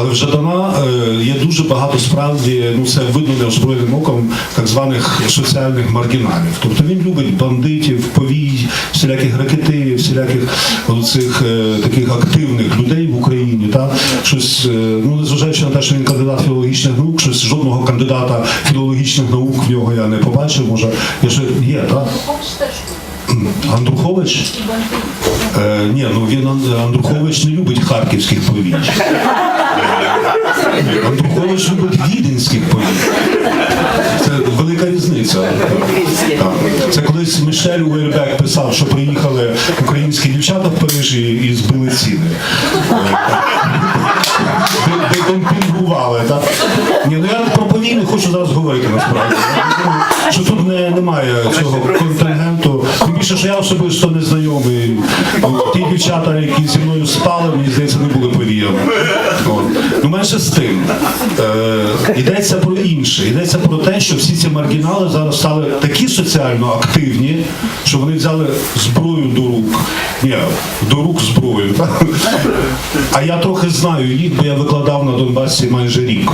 Але в Жадана е, є дуже багато справді, ну це видно неозброєним оком так званих соціальних маргіналів. Тобто він любить бандитів, повій, всіляких ракетирів, всіляких цих таких активних людей в Україні. Та щось, е, ну незважаючи на те, що він кандидат філологічних наук, щось жодного кандидата філологічних наук в нього я не побачив. Може, я ще є, так? Андрухович? Е, ні, ну він Ан- Андрухович не любить харківських повій. Андрухович любить віденських повій. Це велика різниця. Це колись Мішель Уельбек писав, що приїхали українські дівчата в Парижі і збили ціни. Де- де так? Ні, ну я про повій не хочу зараз говорити насправді. Що тут не, немає цього контингенту. Тим більше, що я особисто не знайомий. Ті дівчата, які зі мною спали, мені здається, не були повіями. Ну, менше з тим. Е, йдеться про інше. Йдеться про те, що всі ці маргінали зараз стали такі соціально активні, що вони взяли зброю до рук. Ні, до рук зброю. А я трохи знаю їх, бо я викладав на Донбасі майже рік.